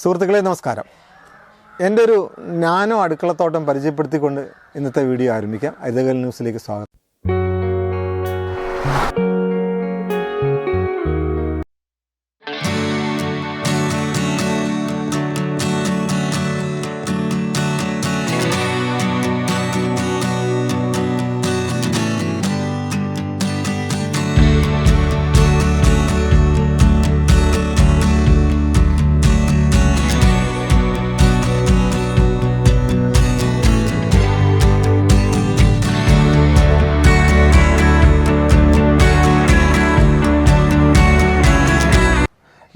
സുഹൃത്തുക്കളെ നമസ്കാരം. എന്റെ ഒരു നാനോ അടുക്കളത്തോട്ടം പരിചയപ്പെടുത്തിക്കൊണ്ട് ഇന്നത്തെ വീഡിയോ ആരംഭിക്കാം. ഹരിതകൽ ന്യൂസിലേക്ക് സ്വാഗതം.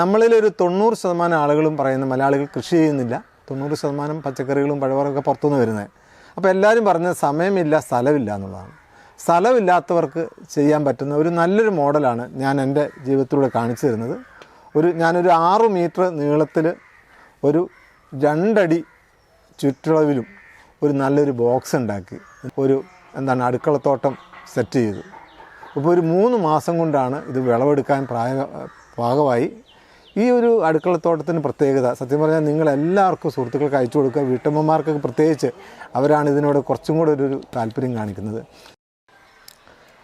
നമ്മളിൽ ഒരു തൊണ്ണൂറ് ശതമാനം ആളുകളും പറയുന്നത് മലയാളികൾ കൃഷി ചെയ്യുന്നില്ല. തൊണ്ണൂറ് ശതമാനം പച്ചക്കറികളും പഴവർഗമൊക്കെ പുറത്തുനിന്ന് വരുന്നത്. അപ്പോൾ എല്ലാവരും പറഞ്ഞത് സമയമില്ല സ്ഥലമില്ല എന്നുള്ളതാണ്. സ്ഥലമില്ലാത്തവർക്ക് ചെയ്യാൻ പറ്റുന്ന ഒരു നല്ലൊരു മോഡലാണ് ഞാൻ എന്റെ ജീവിതത്തിലൂടെ കാണിച്ചു തരുന്നത്. ഒരു ഞാനൊരു ആറ് മീറ്റർ നീളത്തിൽ ഒരു രണ്ടടി ചുറ്റളവിലും ഒരു നല്ലൊരു ബോക്സ് ഉണ്ടാക്കി ഒരു എന്താണ് അടുക്കളത്തോട്ടം സെറ്റ് ചെയ്തു. അപ്പോൾ ഒരു മൂന്ന് മാസം കൊണ്ടാണ് ഇത് വിളവെടുക്കാൻ പ്രായ പാകമായി ഈ ഒരു അടുക്കളത്തോട്ടത്തിന് പ്രത്യേകത സത്യം പറഞ്ഞാൽ നിങ്ങൾ എല്ലാവർക്കും സുഹൃത്തുക്കൾക്ക് അയച്ചു കൊടുക്കുക വീട്ടമ്മമാർക്കൊക്കെ പ്രത്യേകിച്ച് അവരാണ് ഇതിനോട് കുറച്ചും കൂടെ ഒരു താല്പര്യം കാണിക്കുന്നത്.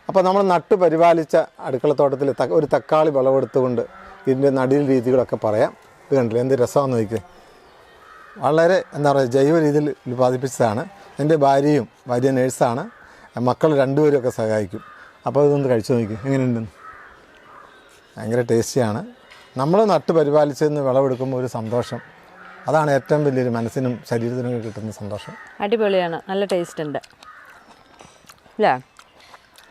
അപ്പോൾ നമ്മൾ നട്ട് പരിപാലിച്ച അടുക്കളത്തോട്ടത്തിൽ ഒരു തക്കാളി വിളവെടുത്തുകൊണ്ട് ഇതിന്റെ നടിൽ രീതികളൊക്കെ പറയാം. ഇത് കണ്ടില്ലേ എന്ത് രസമാണെന്ന് നോക്കിയേ. വളരെ എന്താ പറയുക ജൈവ രീതിയിൽ ഉൽപ്പാദിപ്പിച്ചതാണ്. എന്റെ ഭാര്യയും ഭാര്യ നേഴ്സാണ്. മക്കൾ രണ്ടുപേരും ഒക്കെ സഹായിക്കും. അപ്പോൾ ഇതൊന്ന് കഴിച്ചു നോക്കി എങ്ങനെയുണ്ടെന്ന് ഭയങ്കര ടേസ്റ്റിയാണ്. നമ്മൾ നട്ട് പരിപാലിച്ചെന്ന് വിളവെടുക്കുമ്പോൾ ഒരു സന്തോഷം. അതാണ് ഏറ്റവും വലിയൊരു മനസ്സിനും ശരീരത്തിനും കിട്ടുന്ന സന്തോഷം. അടിപൊളിയാണ്. നല്ല ടേസ്റ്റ് ഉണ്ട്. അല്ലേ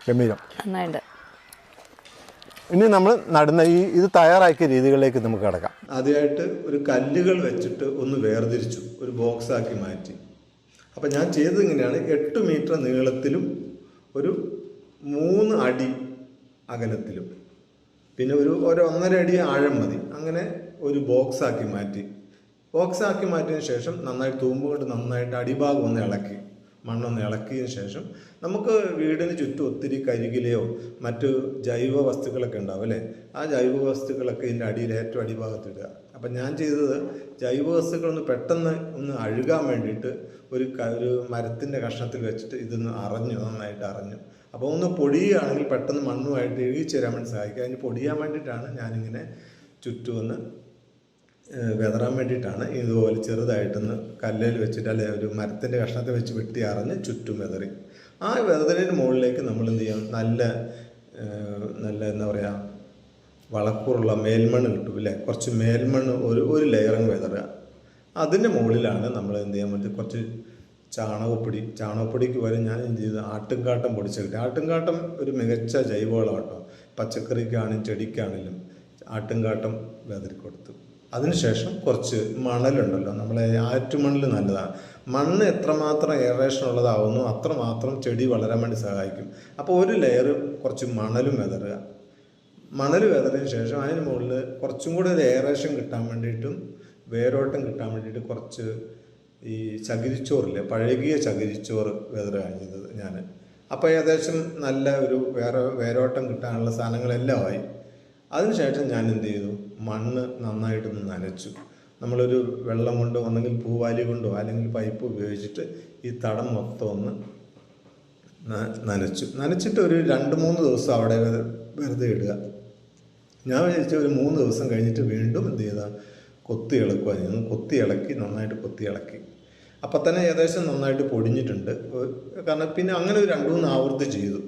ഗംഭീരം. നന്നായിട്ട് ഇനി നമ്മൾ നടുന്ന ഈ ഇത് തയ്യാറാക്കിയ രീതികളിലേക്ക് നമുക്ക് കിടക്കാം. ആദ്യമായിട്ട് ഒരു കല്ലുകൾ വെച്ചിട്ട് ഒന്ന് വേർതിരിച്ചു. ഒരു ബോക്സ് ആക്കി മാറ്റി. അപ്പം ഞാൻ ചെയ്തത് ഇങ്ങനെയാണ്. എട്ട് മീറ്റർ നീളത്തിലും ഒരു മൂന്ന് അടി അകലത്തിലും. പിന്നെ ഒരു ഒരു ഒന്നര അടി ആഴം മതി. അങ്ങനെ ഒരു ബോക്സ് ആക്കി മാറ്റി. ബോക്സ് ആക്കി മാറ്റിയതിന് ശേഷം നന്നായി തൂമ്പ് കൊണ്ട് നന്നായിട്ട് അടിഭാഗം ഒന്ന് ഇളക്കി. മണ്ണൊന്ന് ഇളക്കിയതിന് ശേഷം നമുക്ക് വീടിന് ചുറ്റും ഒത്തിരി കരികിലയോ മറ്റു ജൈവ വസ്തുക്കളൊക്കെ ഉണ്ടാവും അല്ലേ? ആ ജൈവ വസ്തുക്കളൊക്കെ ഇതിന്റെ അടിയിൽ ഏറ്റവും അടിഭാഗത്ത് ഇടുക. അപ്പം ഞാൻ ചെയ്തത് ജൈവ വസ്തുക്കളൊന്ന് പെട്ടെന്ന് ഒന്ന് അഴുകാൻ വേണ്ടിയിട്ട് ഒരു ഒരു മരത്തിന്റെ കഷ്ണത്തിൽ വെച്ചിട്ട് ഇതൊന്ന് അറിഞ്ഞു നന്നായിട്ട് അറഞ്ഞു. അപ്പോൾ ഒന്ന് പൊടിയുകയാണെങ്കിൽ പെട്ടെന്ന് മണ്ണുമായിട്ട് എഴുതിച്ചേരാൻ വേണ്ടി സഹായിക്കുക അതിന് പൊടിയാൻ വേണ്ടിയിട്ടാണ് ഞാനിങ്ങനെ ചുറ്റും ഒന്ന് ഏഹ് വേണ്ടിയിട്ടാണ് ഇതുപോലെ ചെറുതായിട്ടൊന്ന് കല്ലിൽ വെച്ചിട്ട് അല്ലെ ഒരു മരത്തിന്റെ കഷ്ണത്തെ വെച്ച് വെട്ടി അറിഞ്ഞ് ചുറ്റും വിതറി. ആ വിതറിന്റെ മുകളിലേക്ക് നമ്മൾ എന്ത് ചെയ്യണം? നല്ല നല്ല എന്താ പറയുക വളക്കൂറുള്ള മേൽമണ്ണ് കിട്ടും അല്ലേ? കുറച്ച് മേൽമണ്ണ് ഒരു ഒരു ലെയറിങ് വിതറുക. അതിന്റെ മുകളിലാണ് നമ്മൾ എന്ത് ചെയ്യാൻ പറ്റും കുറച്ച് ചാണകപ്പൊടി ചാണകപ്പൊടിക്ക് പകരം ഞാൻ എന്ത് ചെയ്തു? ആട്ടുംകാട്ടം പൊടിച്ച് കിട്ടി ആട്ടുംകാട്ടം ഒരു മികച്ച ജൈവവളമാണ് പച്ചക്കറിക്കാണെങ്കിലും ചെടിക്കാണെങ്കിലും ആട്ടുംകാട്ടം വെതറി കൊടുത്തു. അതിനുശേഷം കുറച്ച് മണലുണ്ടല്ലോ. നമ്മളെ ആറ്റുമണൽ നല്ലതാണ് മണ്ണ് എത്രമാത്രം എയറേഷൻ ഉള്ളതാവുന്നു അത്രമാത്രം ചെടി വളരാൻ വേണ്ടി സഹായിക്കും. അപ്പോൾ ഒരു ലെയർ കുറച്ച് മണലും വെതറുക. മണൽ വെതറിന് ശേഷം അതിന് മുകളിൽ കുറച്ചും കൂടി ഒരു എയറേഷൻ കിട്ടാൻ വേണ്ടിയിട്ടും വേരോട്ടം കിട്ടാൻ വേണ്ടിയിട്ട് കുറച്ച് ഈ ചകിരിച്ചോറില്ലേ പഴകിയ ചകിരിച്ചോറ് വേറെ കഴിഞ്ഞത് ഞാൻ അപ്പോൾ ഏകദേശം നല്ല ഒരു വേറെ വേരോട്ടം കിട്ടാനുള്ള സാധനങ്ങളെല്ലാം ആയി. അതിനുശേഷം ഞാൻ എന്ത് ചെയ്തു? മണ്ണ് നന്നായിട്ടൊന്ന് നനച്ചു. നമ്മളൊരു വെള്ളം കൊണ്ടോ ഒന്നെങ്കിൽ പൂവാലി കൊണ്ടോ അല്ലെങ്കിൽ പൈപ്പ് ഉപയോഗിച്ചിട്ട് ഈ തടം മൊത്തം ഒന്ന് നനച്ചു. നനച്ചിട്ട് ഒരു രണ്ട് മൂന്ന് ദിവസം അവിടെ വെറുതെ ഇടുക. ഞാൻ വിചാരിച്ച ഒരു മൂന്ന് ദിവസം കഴിഞ്ഞിട്ട് വീണ്ടും എന്ത് ചെയ്താ? കൊത്തി ഇളക്കുക ഞാൻ കൊത്തി ഇളക്കി നന്നായിട്ട് കൊത്തി ഇളക്കി. അപ്പം തന്നെ ഏകദേശം നന്നായിട്ട് പൊടിഞ്ഞിട്ടുണ്ട്. കാരണം പിന്നെ അങ്ങനെ ഒരു രണ്ട് മൂന്ന് ആവർത്തി ചെയ്തു.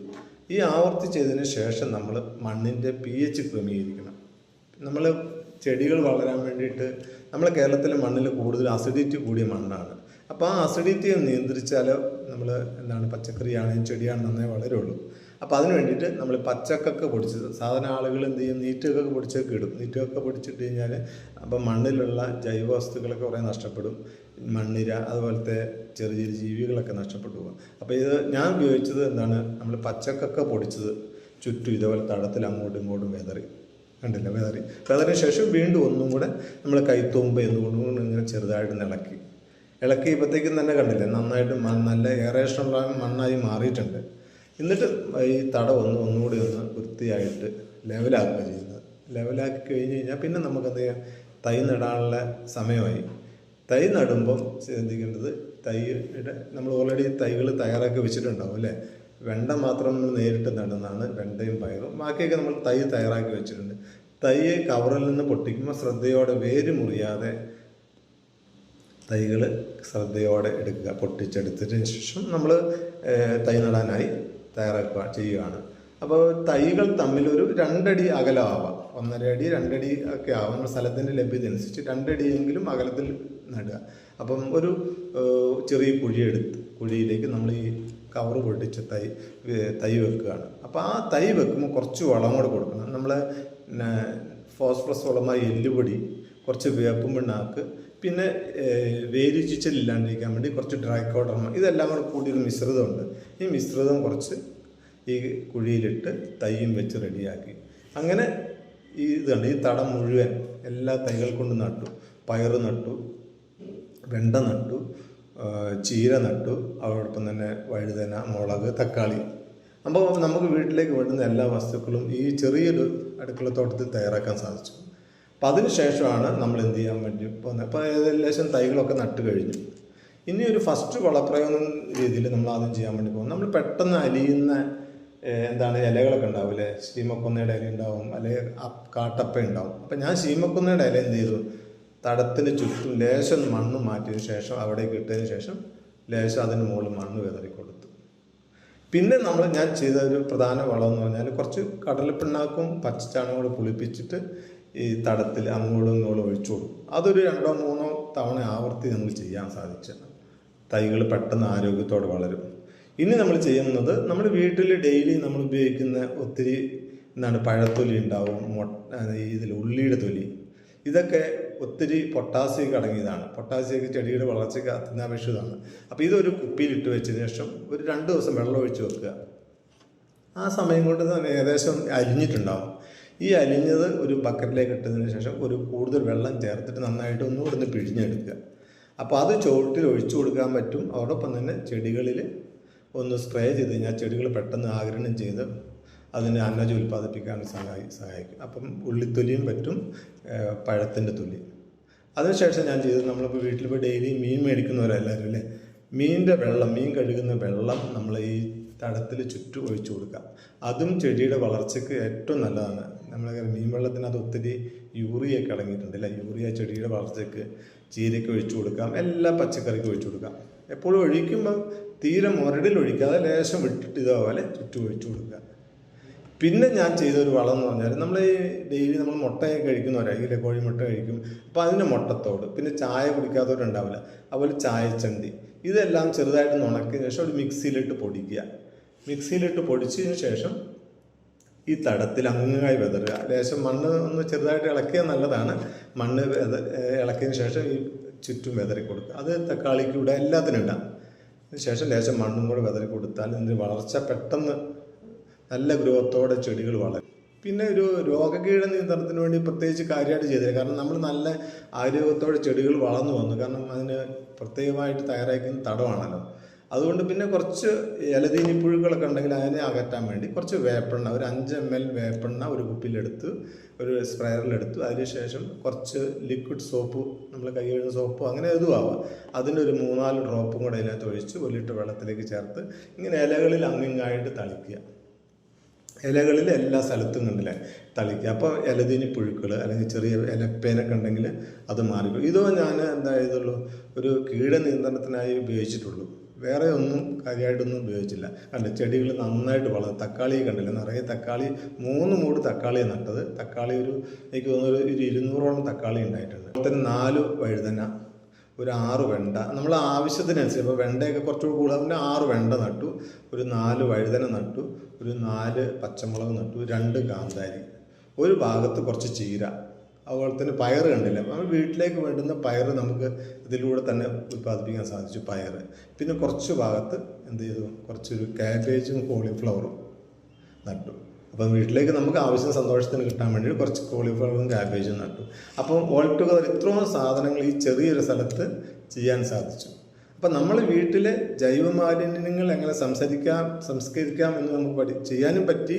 ഈ ആവർത്തി ചെയ്തതിന് ശേഷം നമ്മൾ മണ്ണിന്റെ പി എച്ച് ക്രമീകരിക്കണം. നമ്മൾ ചെടികൾ വളരാൻ വേണ്ടിയിട്ട് നമ്മൾ കേരളത്തിലെ മണ്ണിൽ കൂടുതൽ അസിഡിറ്റി കൂടിയ മണ്ണാണ്. അപ്പോൾ ആ അസിഡിറ്റിയെ നിയന്ത്രിച്ചാൽ നമ്മൾ എന്താണ് പച്ചക്കറിയാണെങ്കിലും ചെടിയാണെങ്കിലും നന്നായി വളരുള്ളൂ. അപ്പോൾ അതിന് വേണ്ടിയിട്ട് നമ്മൾ പച്ചക്കൊക്കെ പൊടിച്ചത് സാധാരണ ആളുകൾ എന്ത് ചെയ്യും? നീറ്റൊക്കെ പൊടിച്ചൊക്കെ ഇടും. നീറ്റൊക്കെ പൊടിച്ചിട്ട് കഴിഞ്ഞാൽ അപ്പം മണ്ണിലുള്ള ജൈവ വസ്തുക്കളൊക്കെ കുറേ നഷ്ടപ്പെടും. മണ്ണിര അതുപോലത്തെ ചെറിയ ചെറിയ ജീവികളൊക്കെ നഷ്ടപ്പെട്ടു പോകും. അപ്പോൾ ഇത് ഞാൻ ഉപയോഗിച്ചത് എന്താണ്? നമ്മൾ പച്ചക്കൊക്കെ പൊടിച്ചത് ചുറ്റും ഇതേപോലെ തടത്തിൽ അങ്ങോട്ടും ഇങ്ങോട്ടും വെതറി. കണ്ടില്ല? വെതറി. വെതറിന് ശേഷം വീണ്ടും ഒന്നും കൂടെ നമ്മൾ കൈത്തുമ്പ് എന്നുകൊണ്ടും ഇങ്ങനെ ചെറുതായിട്ട് ഇളക്കി. ഇളക്കിയപ്പോഴത്തേക്കും തന്നെ കണ്ടില്ല? നന്നായിട്ട് നല്ല ഇഷ്ടമുള്ള മണ്ണായി മാറിയിട്ടുണ്ട്. എന്നിട്ട് ഈ തടം ഒന്ന് ഒന്നുകൂടി ഒന്ന് വൃത്തിയായിട്ട് ലെവലാക്കുക ചെയ്യുന്നത്. ലെവലാക്കി കഴിഞ്ഞ് കഴിഞ്ഞാൽ പിന്നെ നമുക്ക് എന്ത് ചെയ്യാം? തൈ നടാനുള്ള സമയമായി. തൈ നടുമ്പം ശ്രദ്ധിക്കേണ്ടത് തൈയുടെ നമ്മൾ ഓൾറെഡി തൈകൾ തയ്യാറാക്കി വെച്ചിട്ടുണ്ടാവും അല്ലേ? വെണ്ട മാത്രം നമ്മൾ നേരിട്ട് നടുന്നതാണ് വെണ്ടയും പയറും. ബാക്കിയൊക്കെ നമ്മൾ തൈ തയ്യാറാക്കി വെച്ചിട്ടുണ്ട്. തൈ കവറിൽ നിന്ന് പൊട്ടിക്കുമ്പോൾ ശ്രദ്ധയോടെ വേര് മുറിയാതെ തൈകൾ ശ്രദ്ധയോടെ എടുക്കുക. പൊട്ടിച്ചെടുത്തതിന് ശേഷം നമ്മൾ തൈ നടാനായി തയ്യാറാക്കുക ചെയ്യുകയാണ്. അപ്പോൾ തൈകൾ തമ്മിലൊരു രണ്ടടി അകലമാവാം. ഒന്നര അടി രണ്ടടി ഒക്കെ ആവാം. നമ്മുടെ സ്ഥലത്തിന്റെ ലഭ്യത അനുസരിച്ച് രണ്ടടിയെങ്കിലും അകലത്തിൽ നടുക. അപ്പം ഒരു ചെറിയ കുഴിയെടുത്ത് കുഴിയിലേക്ക് നമ്മൾ ഈ കവറ് പൊട്ടിച്ച് തൈ തൈ വെക്കുകയാണ്. അപ്പോൾ ആ തൈ വെക്കുമ്പോൾ കുറച്ച് വളം കൂടെ കൊടുക്കണം. നമ്മൾ ഫോസ്ഫറസ് വളമായി എല്ലുപൊടി കുറച്ച് വേപ്പും പിണ്ണാക്ക് പിന്നെ വേരുചിച്ചലില്ലാണ്ടിരിക്കാൻ വേണ്ടി കുറച്ച് ഡ്രൈ കോഡർമ ഇതെല്ലാം കൂടെ കൂടിയൊരു മിശ്രിതമുണ്ട്. ഈ മിശ്രിതം കുറച്ച് ഈ കുഴിയിലിട്ട് തൈയും വെച്ച് റെഡിയാക്കി. അങ്ങനെ ഈ ഇതുണ്ട് ഈ തടം മുഴുവൻ എല്ലാ തൈകൾ കൊണ്ട് നട്ടു. പയറ് നട്ടു വെണ്ട നട്ടു ചീര നട്ടു അതോടൊപ്പം തന്നെ വഴുതന മുളക് തക്കാളി. അപ്പോൾ നമുക്ക് വീട്ടിലേക്ക് വേണ്ടുന്ന എല്ലാ വസ്തുക്കളും ഈ ചെറിയൊരു അടുക്കളത്തോട്ടത്തിൽ തയ്യാറാക്കാൻ സാധിച്ചു. അപ്പം അതിന് ശേഷമാണ് നമ്മൾ എന്ത് ചെയ്യാൻ വേണ്ടി പോകുന്നത് അപ്പോൾ ഏകദേശം തൈകളൊക്കെ നട്ട് കഴിഞ്ഞു. ഇനി ഒരു ഫസ്റ്റ് വളപ്രയോഗം രീതിയിൽ നമ്മൾ ആദ്യം ചെയ്യാൻ വേണ്ടി പോകും. നമ്മൾ പെട്ടെന്ന് അലിയുന്ന എന്താണ് ഇലകളൊക്കെ ഉണ്ടാവില്ലേ? ശീമക്കൊന്നയുടെ ഇല ഉണ്ടാവും അല്ലെങ്കിൽ കാട്ടപ്പ ഉണ്ടാവും. അപ്പം ഞാൻ ശീമക്കൊന്നയുടെ ഇല എന്ത് ചെയ്തു? തടത്തിന് ചുറ്റും ലേശം മണ്ണ് മാറ്റിയതിന് ശേഷം അവിടെ ഇട്ടതിന് ശേഷം ലേശം അതിന് മുകളിൽ മണ്ണ് വിതറി കൊടുത്തു. പിന്നെ നമ്മൾ ഞാൻ ചെയ്ത ഒരു പ്രധാന വളം എന്ന് പറഞ്ഞാൽ കുറച്ച് കടലപ്പിണ്ണാക്കും പച്ചച്ചാണകം കൂടെ പുളിപ്പിച്ചിട്ട് ഈ തടത്തിൽ അങ്ങോട്ടും ഇങ്ങോട്ടും ഒഴിച്ചു കൊടുക്കും. അതൊരു രണ്ടോ മൂന്നോ തവണ ആവർത്തി നമുക്ക് ചെയ്യാൻ സാധിച്ചത് തൈകൾ പെട്ടെന്ന് ആരോഗ്യത്തോടെ വളരും. ഇനി നമ്മൾ ചെയ്യുന്നത് നമ്മൾ വീട്ടിൽ ഡെയിലി നമ്മൾ ഉപയോഗിക്കുന്ന ഒത്തിരി എന്താണ് പഴത്തൊലി ഉണ്ടാവും ഇതിൽ ഉള്ളിയുടെ തൊലി. ഇതൊക്കെ ഒത്തിരി പൊട്ടാസ്യം അടങ്ങിയതാണ് പൊട്ടാസ്യമൊക്കെ ചെടിയുടെ വളർച്ചയ്ക്ക് അത്യന്താപേക്ഷിതമാണ്. അപ്പോൾ ഇതൊരു കുപ്പിയിലിട്ട് വെച്ചതിന് ശേഷം ഒരു രണ്ട് ദിവസം വെള്ളം ഒഴിച്ച് വെക്കുക. ആ സമയം കൊണ്ട് തന്നെ ഏകദേശം അലിഞ്ഞിട്ടുണ്ടാവും ഈ അലിഞ്ഞത് ഒരു ബക്കറ്റിലേക്ക് ഇട്ടതിന് ശേഷം ഒരു കൂടുതൽ വെള്ളം ചേർത്തിട്ട് നന്നായിട്ട് ഒന്ന് ഇവിടുന്ന് പിഴിഞ്ഞെടുക്കുക. അപ്പോൾ അത് ചുവട്ടിൽ ഒഴിച്ചു കൊടുക്കാൻ പറ്റും. അതോടൊപ്പം തന്നെ ചെടികളിൽ ഒന്ന് സ്പ്രേ ചെയ്ത് കഴിഞ്ഞാൽ ചെടികൾ പെട്ടെന്ന് ആഗിരണം ചെയ്ത് അതിന് അന്നജം ഉൽപ്പാദിപ്പിക്കാൻ സഹായി സഹായിക്കും. അപ്പം ഉള്ളിത്തൊലിയും പറ്റും പഴത്തിന്റെ തൊലി. അതിനുശേഷം ഞാൻ ചെയ്തത് നമ്മളിപ്പോൾ വീട്ടിലിപ്പോൾ ഡെയിലി മീൻ മേടിക്കുന്നവരെല്ലാവരും അല്ലേ? മീനിന്റെ വെള്ളം മീൻ കഴുകുന്ന വെള്ളം നമ്മൾ ഈ തടത്തിൽ ചുറ്റും ഒഴിച്ചു കൊടുക്കുക. അതും ചെടിയുടെ വളർച്ചയ്ക്ക് ഏറ്റവും നല്ലതാണ്. നമ്മൾ മീൻ വെള്ളത്തിനകത്ത് ഒത്തിരി യൂറിയൊക്കെ അടങ്ങിയിട്ടുണ്ട് അല്ലേ? യൂറിയ ചെടിയുടെ വളർച്ചയ്ക്ക് ചീരയ്ക്ക് ഒഴിച്ചു കൊടുക്കാം എല്ലാ പച്ചക്കറിക്കും ഒഴിച്ചു കൊടുക്കാം. എപ്പോഴും ഒഴിക്കുമ്പം തീരെ മുരടിൽ ഒഴിക്കാതെ ലേശം വിട്ടിട്ട് ഇതേപോലെ ചുറ്റും ഒഴിച്ചു കൊടുക്കുക. പിന്നെ ഞാൻ ചെയ്ത ഒരു വളം എന്ന് പറഞ്ഞാൽ നമ്മൾ ഈ ഡെയിലി നമ്മൾ മുട്ടയൊക്കെ കഴിക്കുന്നവരായിരിക്കും കോഴിമുട്ട കഴിക്കും. അപ്പോൾ അതിന്റെ മുട്ടത്തോട് പിന്നെ ചായ കുടിക്കാത്തവരുണ്ടാവില്ല. അതുപോലെ ചായച്ചണ്ടി ഇതെല്ലാം ചെറുതായിട്ട് ഉണക്കിയതിന് ശേഷം ഒരു മിക്സിയിലിട്ട് പൊടിക്കുക. മിക്സിയിലിട്ട് പൊടിച്ചതിന് ശേഷം ഈ തടത്തിൽ അങ്ങായി വിതറുക ലേശം മണ്ണ് ഒന്ന് ചെറുതായിട്ട് ഇളക്കിയാൽ നല്ലതാണ്. മണ്ണ് ഇളക്കിയതിന് ശേഷം ഈ ചുറ്റും വിതറി കൊടുക്കുക. അത് തക്കാളിക്കൂടെ എല്ലാത്തിനും ഇടാം. ശേഷം ലേശം മണ്ണും കൂടെ വിതറി കൊടുത്താൽ ഇതിന്റെ വളർച്ച പെട്ടെന്ന് നല്ല ഗ്രോത്തോടെ ചെടികൾ വളരും. പിന്നെ ഒരു രോഗകീട നിയന്ത്രണത്തിന് വേണ്ടി പ്രത്യേകിച്ച് കാര്യമായിട്ട് ചെയ്തില്ല. കാരണം നമ്മൾ നല്ല ആരോഗ്യത്തോടെ ചെടികൾ വളർന്നു വന്നു. കാരണം അതിന് പ്രത്യേകമായിട്ട് തയ്യാറാക്കുന്ന തടമാണല്ലോ. അതുകൊണ്ട് പിന്നെ കുറച്ച് ഇലതീനി പുഴുക്കളൊക്കെ ഉണ്ടെങ്കിൽ അതിനെ അകറ്റാൻ വേണ്ടി കുറച്ച് വേപ്പെണ്ണ ഒരു അഞ്ച് എം എൽ വേപ്പെണ്ണ ഒരു കുപ്പിയിലെടുത്ത് ഒരു സ്പ്രേയറിലെടുത്തു അതിനുശേഷം കുറച്ച് ലിക്വിഡ് സോപ്പ് നമ്മൾ കൈ കഴുകുന്ന സോപ്പോ അങ്ങനെ ആവാം അതിന്റെ ഒരു മൂന്നാൽ ഡ്രോപ്പും കൂടെ അതിനകത്ത് ഒഴിച്ച് ഒരു വെള്ളത്തിലേക്ക് ചേർത്ത് ഇങ്ങനെ ഇലകളിൽ അങ്ങിങ്ങായിട്ട് തളിക്കുക. ഇലകളിൽ എല്ലാ സ്ഥലത്തും കണ്ടില്ലേ? തളിക്കുക. അപ്പോൾ ഇലതിനി പുഴുക്കൾ അല്ലെങ്കിൽ ചെറിയ ഇലപ്പേനൊക്കെ ഉണ്ടെങ്കിൽ അത് മാറിക്കും. ഇതോ ഞാൻ എന്താ ഒരു കീട നിയന്ത്രണത്തിനായി ഉപയോഗിച്ചിട്ടുള്ളൂ. വേറെ ഒന്നും കാര്യമായിട്ടൊന്നും ഉപയോഗിച്ചില്ല. കണ്ട് ചെടികൾ നന്നായിട്ട് വളർന്നു. തക്കാളി കണ്ടില്ല? നിറയെ തക്കാളി മൂന്ന് മൂട് തക്കാളി നട്ടത്. തക്കാളി ഒരു എനിക്ക് തോന്നുന്നു ഒരു- ഇരുന്നൂറോളം തക്കാളി ഉണ്ടായിട്ടുണ്ട്. അതുപോലെ തന്നെ നാല് വഴുതന ഒരു ആറ് വെണ്ട. നമ്മൾ ആവശ്യത്തിനനുസരിച്ച് ഇപ്പോൾ വെണ്ടയൊക്കെ കുറച്ചുകൂടി കൂടുതൽ ആറ് വെണ്ട നട്ടു. ഒരു നാല് വഴുതന നട്ടു. ഒരു നാല് പച്ചമുളക് നട്ടു. രണ്ട് കാന്താരി. ഒരു ഭാഗത്ത് കുറച്ച് ചീര. അതുപോലെ തന്നെ പയർ കണ്ടില്ല? നമ്മൾ വീട്ടിലേക്ക് വേണ്ടുന്ന പയർ നമുക്ക് ഇതിലൂടെ തന്നെ ഉൽപ്പാദിപ്പിക്കാൻ സാധിച്ചു പയർ പിന്നെ കുറച്ച് ഭാഗത്ത് എന്ത് ചെയ്തു? കുറച്ചൊരു കാബേജും കോളിഫ്ലവറും നട്ടു. അപ്പം വീട്ടിലേക്ക് നമുക്ക് ആവശ്യം സന്തോഷത്തിന് കിട്ടാൻ വേണ്ടി കുറച്ച് കോളിഫ്ലവറും കാബേജും നട്ടു. അപ്പം ഓൾ ടുഗദർ ഇത്രയും സാധനങ്ങൾ ഈ ചെറിയൊരു സ്ഥലത്ത് ചെയ്യാൻ സാധിച്ചു. അപ്പം നമ്മൾ വീട്ടിലെ ജൈവ മാലിന്യങ്ങൾ എങ്ങനെ സംസാരിക്കാം സംസ്കരിക്കാം എന്ന് നമുക്ക് പഠി ചെയ്യാനും പറ്റി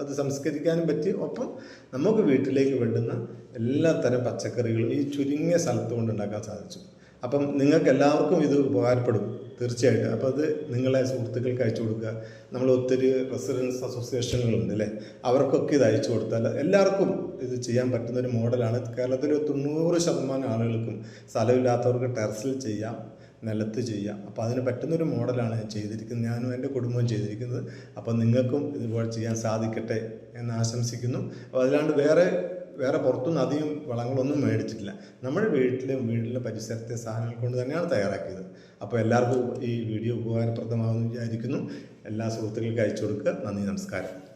അത് സംസ്കരിക്കാനും പറ്റി ഒപ്പം നമുക്ക് വീട്ടിലേക്ക് വേണ്ടുന്ന എല്ലാ തരം പച്ചക്കറികളും ഈ ചുരുങ്ങിയ സ്ഥലത്ത് കൊണ്ട് ഉണ്ടാക്കാൻ സാധിച്ചു. അപ്പം നിങ്ങൾക്ക് എല്ലാവർക്കും ഇത് ഉപകാരപ്പെടും തീർച്ചയായിട്ടും. അപ്പോൾ അത് നിങ്ങളെ സുഹൃത്തുക്കൾക്ക് അയച്ചു കൊടുക്കുക. നമ്മൾ ഒത്തിരി റെസിഡൻസ് അസോസിയേഷനുകളുണ്ട് അല്ലേ? അവർക്കൊക്കെ ഇത് അയച്ചു കൊടുത്താൽ എല്ലാവർക്കും ഇത് ചെയ്യാൻ പറ്റുന്ന ഒരു മോഡലാണ്. കേരളത്തിലെ തൊണ്ണൂറ് ശതമാനം ആളുകൾക്കും സ്ഥലമില്ലാത്തവർക്ക് ടെറസിൽ ചെയ്യാം. നിലത്ത് ചെയ്യാം അപ്പോൾ അതിന് പറ്റുന്നൊരു മോഡലാണ് ഞാൻ ചെയ്തിരിക്കുന്നത്. ഞാനും എന്റെ കുടുംബവും ചെയ്തിരിക്കുന്നത്. അപ്പോൾ നിങ്ങൾക്കും ഇതുപോലെ ചെയ്യാൻ സാധിക്കട്ടെ എന്ന് ആശംസിക്കുന്നു. അപ്പോൾ അതിലാണ്ട് വേറെ വേറെ പുറത്തുനിന്ന് അധികം വളങ്ങളൊന്നും മേടിച്ചിട്ടില്ല. നമ്മുടെ വീട്ടിലും വീട്ടിലെ പരിസരത്തെ സാധനങ്ങൾ കൊണ്ട് തന്നെയാണ് തയ്യാറാക്കിയത്. അപ്പോൾ എല്ലാവർക്കും ഈ വീഡിയോ ഉപകാരപ്രദമാകുമെന്ന് വിചാരിക്കുന്നു. എല്ലാ സുഹൃത്തുക്കൾക്കും അയച്ചു കൊടുക്കുക. നന്ദി നമസ്കാരം.